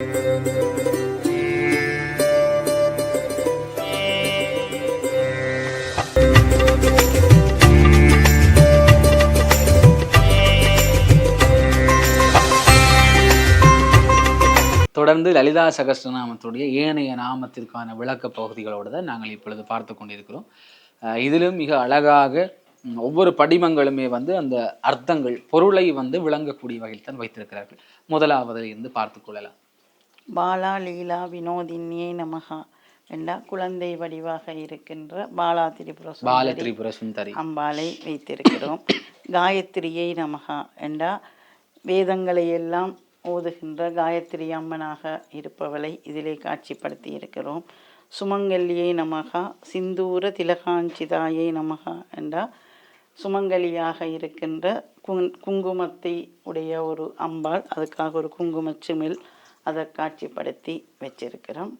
தொடர்ந்து லலிதா சகஸ்ரநாமத்துடைய ஏனைய நாமத்திற்கான விளக்க பகுதிகளோடு தான் நாங்கள் இப்பொழுது பார்த்து கொண்டிருக்கிறோம். இதிலும் மிக அழகாக ஒவ்வொரு படிமங்களுமே வந்து அந்த அர்த்தங்கள் பொருளை வந்து விளங்கக்கூடிய வகையில் தான் வைத்திருக்கிறார்கள். முதலாவதில் இருந்து பார்த்து கொள்ளலாம். பாலா லீலா வினோதினியே நமகா என்றா குழந்தை வடிவாக இருக்கின்ற பாலா திரிபுர பால திரிபுர சுந்தரி. அம்பாளை வைத்திருக்கிறோம். காயத்ரியை நமகா என்றா வேதங்களை எல்லாம் ஓதுகின்ற காயத்ரி அம்மனாக இருப்பவளை இதிலே காட்சிப்படுத்தி இருக்கிறோம். சுமங்கல்லியை நமகா சிந்தூர திலகாஞ்சிதாயை நமகா என்றா சுமங்கலியாக இருக்கின்ற குங் குங்குமத்தை உடைய ஒரு அம்பாள் அதுக்காக ஒரு குங்குமச் சிமிழ் அதை காட்சிப்படுத்தி வச்சிருக்கிறோம்.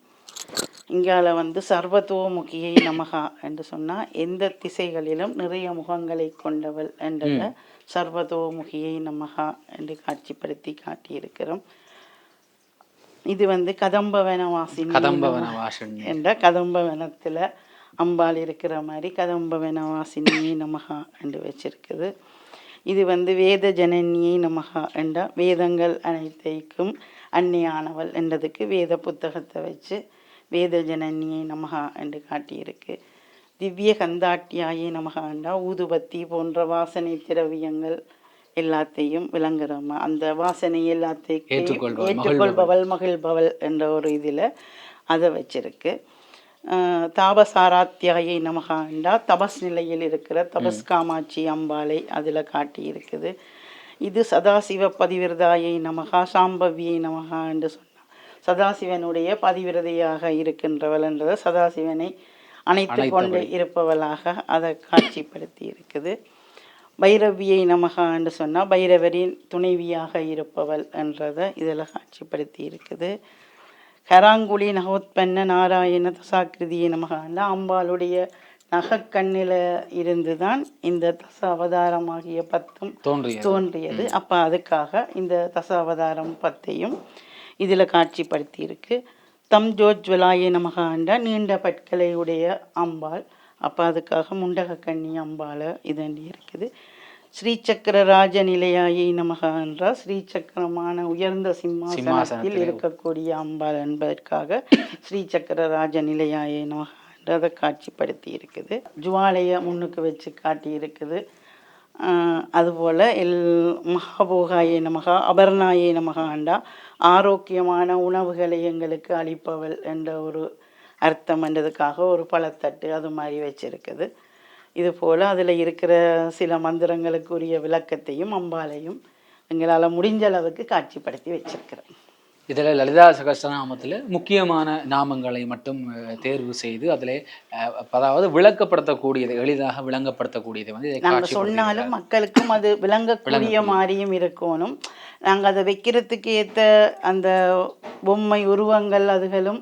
இங்கால வந்து சர்வதோமுகியை நமகா என்று சொன்னால் எந்த திசைகளிலும் நிறைய முகங்களை கொண்டவள் என்றத சர்வதோமுகியை நமகா என்று காட்சிப்படுத்தி காட்டியிருக்கிறோம். இது வந்து கதம்பவனவாசினி கதம்பவன வாசன் என்ற கதம்பவனத்தில் அம்பாள் இருக்கிற மாதிரி கதம்பவனவாசினியை நமகா என்று வச்சிருக்குது. இது வந்து வேத ஜனனியை நமகா என்ற வேதங்கள் அனைத்தைக்கும் அன்னியானவள் என்றதுக்கு வேத புத்தகத்தை வச்சு வேத ஜனனியை நமகா என்று காட்டியிருக்கு. திவ்ய கந்தாட்டியாயை நமகா என்றா ஊதுபத்தி போன்ற வாசனை திரவியங்கள் எல்லாத்தையும் விளங்குறோமா? அந்த வாசனை எல்லாத்தையும் ஏற்றுக்கொள்பவள், மகிழ்பவள் என்ற ஒரு இதில் அதை வச்சிருக்கு. தாபசாராத்தியாயை நமகாண்டா தபஸ் நிலையில் இருக்கிற தபஸ் காமாட்சி அம்பாளை அதில் காட்டி இருக்குது. இது சதாசிவ பதிவிரதாயை நமகா சாம்பவியை நமகா என்று சொன்னார். சதாசிவனுடைய பதிவிரதையாக இருக்கின்றவள் என்றதை சதாசிவனை அணைத்து கொண்டு இருப்பவளாக அதை காட்சிப்படுத்தி இருக்குது. பைரவியை நமகா என்று சொன்னால் பைரவரின் துணைவியாக இருப்பவள் என்றதை இதில் காட்சிப்படுத்தி இருக்குது. கராங்குழி நகோத்பன்ன நாராயண தசாக்கிருதியை நமகாண்டா அம்பாளுடைய நகக்கண்ணில் இருந்து தான் இந்த தச அவதாரமாகிய பத்தும் தோன்றியது. அப்போ அதுக்காக இந்த தச அவதாரம் பத்தையும் இதில் காட்சிப்படுத்தி இருக்கு தம் ஜோஜ்வலாய நமகாண்டா நீண்ட பற்களை உடைய அம்பாள். அப்போ அதுக்காக முண்டக கண்ணி அம்பாளை இதண்டி இருக்குது ஸ்ரீசக்கர ராஜ நிலையாயை நமகா என்றால் ஸ்ரீசக்கரமான உயர்ந்த சிம்மாசனத்தில் இருக்கக்கூடிய அம்பாள் என்பதற்காக ஸ்ரீசக்கர ராஜ நிலையாயை நமகா என்று அதை காட்சிப்படுத்தி இருக்குது. ஜுவாலையை முன்னுக்கு வச்சு காட்டி இருக்குது. அதுபோல் எல் மகாபோகாயே நமகா அபர்ணாயே நமகாண்டா ஆரோக்கியமான உணவுகளை எங்களுக்கு அளிப்பவள் என்ற ஒரு அர்த்தம் என்றதுக்காக ஒரு பழத்தட்டு அது மாதிரி வச்சிருக்குது. இது போல் அதில் இருக்கிற சில மந்திரங்களுக்குரிய விளக்கத்தையும் அம்பாலையும் எங்களால் முடிஞ்ச அளவுக்கு காட்சிப்படுத்தி வச்சிருக்கிறேன். இதில் லலிதா சகஸ்ரநாமத்தில் முக்கியமான நாமங்களை மட்டும் தேர்வு செய்து அதில் அதாவது விளக்கப்படுத்தக்கூடியது எளிதாக விளங்கப்படுத்தக்கூடியது வந்து நாங்கள் சொன்னாலும் மக்களுக்கும் அது விளங்கக்கூடிய மாதிரியும் இருக்கணும். நாங்கள் அதை வைக்கிறதுக்கு ஏற்ற அந்த பொம்மை உருவங்கள் அதுகளும்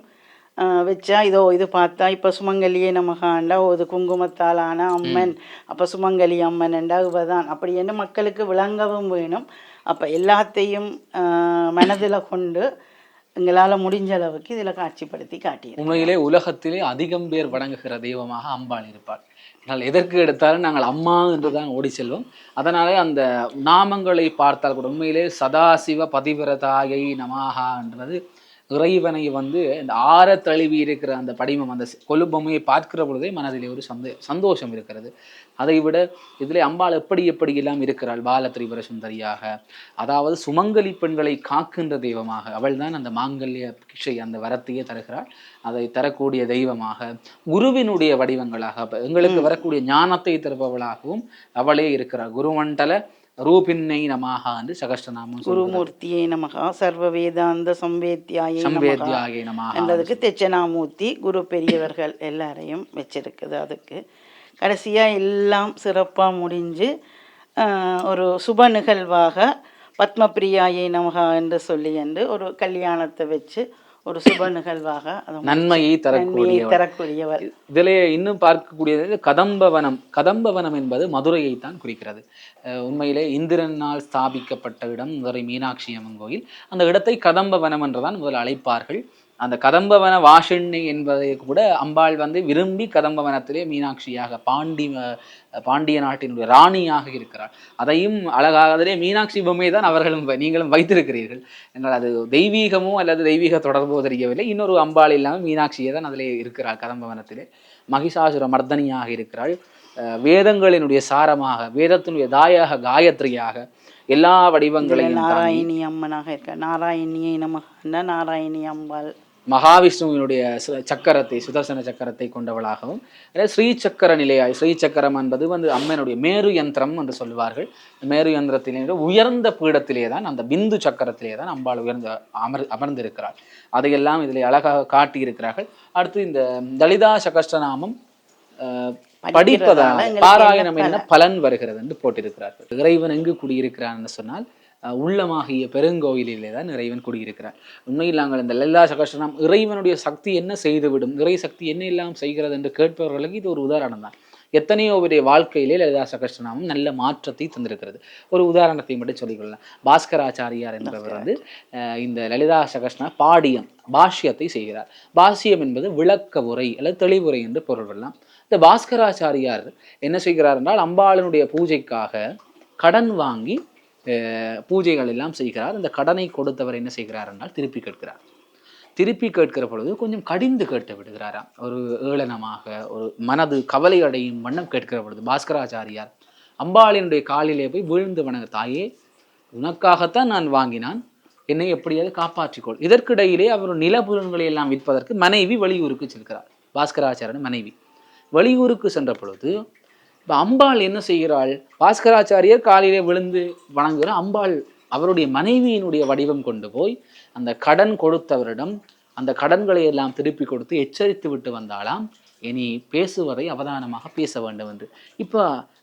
வச்சா இதோ இது பார்த்தா இப்போ சுமங்கலியே நமகாண்டா ஓ இது குங்குமத்தாலான அம்மன். அப்போ சுமங்கலி அம்மன் என்றா இவதான். அப்படி என்று மக்களுக்கு விளங்கவும் வேணும். அப்போ எல்லாத்தையும் மனதில் கொண்டு எங்களால் முடிஞ்ச அளவுக்கு இதில் காட்சிப்படுத்தி காட்டியிருக்கோம் உண்மையிலே உலகத்திலே அதிகம் பேர் வணங்குகிற தெய்வமாக அம்பாள் இருப்பாள். ஆனால் எதற்கு எடுத்தாலும் நாங்கள் அம்மா என்று தான் ஓடி செல்வோம். அதனாலே அந்த நாமங்களை பார்த்தால் கூட உண்மையிலே சதாசிவ பதிவிரதாயை நமாகா என்றது இறைவனை வந்து இந்த ஆற தழுவி இருக்கிற அந்த படிமம் அந்த கொலுபொம்மையை பார்க்கிற பொழுதே மனதிலே ஒரு சந்தே சந்தோஷம் இருக்கிறது. அதை விட இதிலே அம்பாள் எப்படி எப்படி எல்லாம் இருக்கிறாள்? பால திரிபுர சுந்தரியாக. அதாவது சுமங்கலி பெண்களை காக்கின்ற தெய்வமாக. அவள் தான் அந்த மாங்கல்ய பிக்ஷை அந்த வரத்தையே தருகிறாள். அதை தரக்கூடிய தெய்வமாக. குருவினுடைய வடிவங்களாக எங்களுக்கு வரக்கூடிய ஞானத்தை தருபவளாகவும் அவளே இருக்கிறாள். குருமண்டல ரூபின்னை நமாக என்று சகஸ்டநாமம். குருமூர்த்தியே நமகா சர்வ வேதாந்த சம்வேத்யாயே சம்பேத்யாகே நமாக என்றதுக்கு தெச்சனாமூர்த்தி குரு பெரியவர்கள் எல்லாரையும் வச்சிருக்குது அதுக்கு கடைசியாக எல்லாம் சிறப்பாக முடிஞ்சு ஒரு சுப நிகழ்வாக பத்மபிரியாயை நமகா என்று சொல்லி என்று ஒரு கல்யாணத்தை வச்சு ஒரு சுப நிகழ்வாக நன்மையை தரக்கூடிய தரக்கூடியவர். இதிலே இன்னும் பார்க்கக்கூடியது கதம்பவனம். கதம்பவனம் என்பது மதுரையை தான் குறிக்கிறது. அஹ் உண்மையிலே இந்திரனால் ஸ்தாபிக்கப்பட்ட இடம் மதுரை மீனாட்சி அம்மன் கோயில். அந்த இடத்தை கதம்பவனம் என்றுதான் முதல் அழைப்பார்கள். அந்த கதம்பவன வாஷினி என்பதை கூட அம்பாள் வந்து விரும்பி கதம்பவனத்திலே மீனாட்சியாக பாண்டி பாண்டிய நாட்டினுடைய ராணியாக இருக்கிறார் அதையும் அழகாக அதிலே மீனாட்சி பொம்மை தான் அவர்களும் நீங்களும் வைத்திருக்கிறீர்கள். என்றால் அது தெய்வீகமோ அல்லது தெய்வீக தொடர்போ தெரியவில்லை. இன்னொரு அம்பாள் இல்லாமல் மீனாட்சியே தான் அதிலே இருக்கிறாள் கதம்பவனத்திலே. மகிஷாசுர மர்தனியாக இருக்கிறாள். வேதங்களினுடைய சாரமாக வேதத்தினுடைய தாயாக காயத்ரியாக எல்லா வடிவங்களையும் நாராயணி அம்மனாக இருக்க நாராயணியை நமக நாராயணி அம்பாள். மகாவிஷ்ணுவினுடைய சக்கரத்தை சுதர்சன சக்கரத்தை கொண்டவளாகவும் ஸ்ரீ சக்கர நிலையாய் ஸ்ரீ சக்கரம் என்பது வந்து அம்மனுடைய மேரு யந்திரம் என்று சொல்லுவார்கள் மேரு யந்திரத்திலே உயர்ந்த பீடத்திலே தான் அந்த பிந்து சக்கரத்திலே தான் அம்பாள் உயர்ந்த அமர் அமர்ந்திருக்கிறாள். அதையெல்லாம் இதில் அழகாக காட்டியிருக்கிறார்கள். அடுத்து இந்த லலிதா சகஸ்டநாமம் அஹ், படிப்பதால் பாராயணம் என்ன பலன் வருகிறது என்று போட்டிருக்கிறார்கள். இறைவன் எங்கு குடியிருக்கிறான்னு சொன்னால் உள்ளமாகிய பெருங்கோயிலிலே தான் இறைவன் குடியிருக்கிறார். உண்மையில் நாங்கள் இந்த லலிதா சகஸ்டனம் இறைவனுடைய சக்தி என்ன செய்துவிடும் இறை சக்தி என்ன எல்லாம் செய்கிறது என்று கேட்பவர்களுக்கு இது ஒரு உதாரணம் தான். எத்தனையோ பேருடைய வாழ்க்கையிலே லலிதா சகஸ்டநாமம் நல்ல மாற்றத்தை தந்திருக்கிறது. ஒரு உதாரணத்தை மட்டும் சொல்லிக்கொள்ளலாம். பாஸ்கராச்சாரியார் என்பவர் வந்து இந்த லலிதா சகஸ்டன பாடியம் பாஷ்யத்தை செய்கிறார். பாஷ்யம் என்பது விளக்க உரை அல்லது தெளிவுரை என்று பொருள் வரலாம். இந்த பாஸ்கராச்சாரியார் என்ன செய்கிறார் என்றால் அம்பாளினுடைய பூஜைக்காக கடன் வாங்கி பூஜைகள் எல்லாம் செய்கிறார். இந்த கடனை கொடுத்தவர் என்ன செய்கிறார் என்றால் திருப்பி கேட்கிறார். திருப்பி கேட்கிற பொழுது கொஞ்சம் கடிந்து கேட்டு விடுகிறாராம். ஒரு ஏளனமாக ஒரு மனது கவலை அடையும் வண்ணம் கேட்கிற பொழுது பாஸ்கராச்சாரியார் அம்பாளினுடைய காலிலே போய் வீழ்ந்து வணங்க தாயே உனக்காகத்தான் நான் வாங்கினான். என்னை எப்படியாவது காப்பாற்றிக்கொள். இதற்கிடையிலே அவர் நிலபுலன்களை எல்லாம் விற்பதற்கு மனைவி வெளியூருக்கு செல்கிறார். பாஸ்கராச்சாரியன் மனைவி வெளியூருக்கு சென்ற பொழுது இப்போ அம்பாள் என்ன செய்கிறாள்? பாஸ்கராச்சாரியர் காலையிலே விழுந்து வணங்குகிற அம்பாள் அவருடைய மனைவியினுடைய வடிவம் கொண்டு போய் அந்த கடன் கொடுத்தவரிடம் அந்த கடன்களை எல்லாம் திருப்பி கொடுத்து எச்சரித்து விட்டு வந்தாலாம் இனி பேசுவதை அவதானமாக பேச வேண்டும் என்று. இப்போ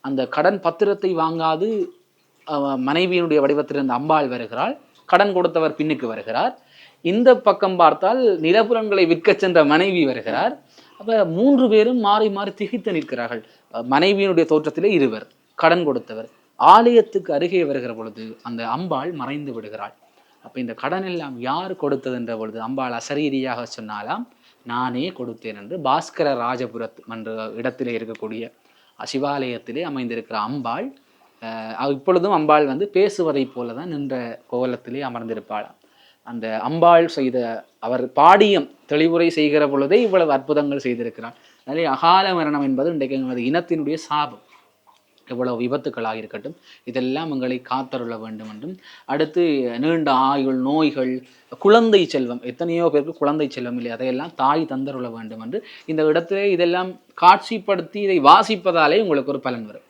அந்த கடன் பத்திரத்தை வாங்காது மனைவியினுடைய வடிவத்திலிருந்து அம்பாள் வருகிறாள். கடன் கொடுத்தவர் பின்னுக்கு வருகிறார். இந்த பக்கம் பார்த்தால் நிலப்புறங்களை விற்கச் சென்ற மனைவி வருகிறார். அப்போ மூன்று பேரும் மாறி மாறி திகைத்து நிற்கிறார்கள். மனைவியினுடைய தோற்றத்திலே இருவர் கடன் கொடுத்தவர். ஆலயத்துக்கு அருகே வருகிற பொழுது அந்த அம்பாள் மறைந்து விடுகிறாள். அப்போ இந்த கடன் எல்லாம் யார் கொடுத்தது என்ற பொழுது அம்பாள் அசரீரியாக சொன்னாலாம் நானே கொடுத்தேன் என்று பாஸ்கர ராஜபுரத் என்ற இடத்திலே இருக்கக்கூடிய சிவாலயத்திலே அமைந்திருக்கிற அம்பாள் இப்பொழுதும் அம்பாள் வந்து பேசுவதைப் போல தான் நின்ற கோலத்திலே அமர்ந்திருப்பாளாம். அந்த அம்பாள் செய்த அவர் பாடியம் தெளிவுரை செய்கிற பொழுதே இவ்வளவு அற்புதங்கள் செய்திருக்கிறார். அதனாலே அகால மரணம் என்பது இன்றைக்கு எமது இனத்தினுடைய சாபம். இவ்வளவு விபத்துக்களாக இருக்கட்டும் இதெல்லாம் எங்களை காத்தருள வேண்டும் என்றும் அடுத்து நீண்ட ஆயுள் நோய்கள் குழந்தை செல்வம் எத்தனையோ பேருக்கு குழந்தை செல்வம் இல்லை அதையெல்லாம் தாய் தந்தருள வேண்டும் என்று இந்த இடத்திலே இதெல்லாம் காட்சிப்படுத்தி இதை வாசிப்பதாலே உங்களுக்கு ஒரு பலன் வரும்.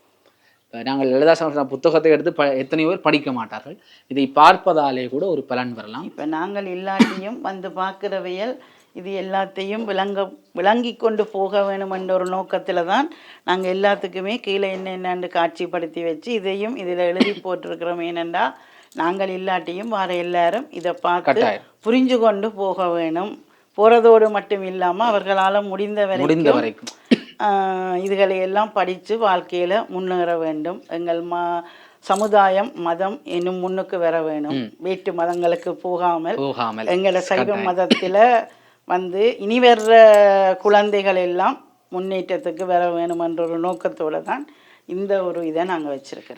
நாங்கள் லலிதா சமஸ்கிருத புத்தகத்தை எடுத்து ப எத்தனையோ பேர் படிக்க மாட்டார்கள். இதை பார்ப்பதாலே கூட ஒரு பலன் வரலாம். இப்போ நாங்கள் இல்லாட்டியும் வந்து பார்க்கிறவையல் இது எல்லாத்தையும் விளங்க விளங்கி கொண்டு போக வேணும் என்ற ஒரு நோக்கத்தில் தான் நாங்கள் எல்லாத்துக்குமே கீழே என்னென்னு காட்சிப்படுத்தி வச்சு இதையும் இதில் எழுதி போட்டிருக்கிறோம். ஏனென்றா நாங்கள் இல்லாட்டியும் வர எல்லாரும் இதை பார்த்து. புரிஞ்சு கொண்டு போக வேணும். போகிறதோடு மட்டும் இல்லாமல் அவர்களால் முடிந்த முடிந்த வரைக்கும். இதுகளை எல்லாம் படித்து வாழ்க்கையில் முன்னேற வேண்டும். எங்கள் ம சமுதாயம் மதம் இன்னும் முன்னுக்கு வர வேணும் வேற்று மதங்களுக்கு போகாமல் போகாமல். எங்களை சைவ மதத்தில் வந்து இனி வர்ற குழந்தைகள் எல்லாம் முன்னேற்றத்துக்கு வர வேணும் என்ற ஒரு நோக்கத்தோடு தான் இந்த ஒரு இதை நாங்கள் வச்சிருக்கிறோம்.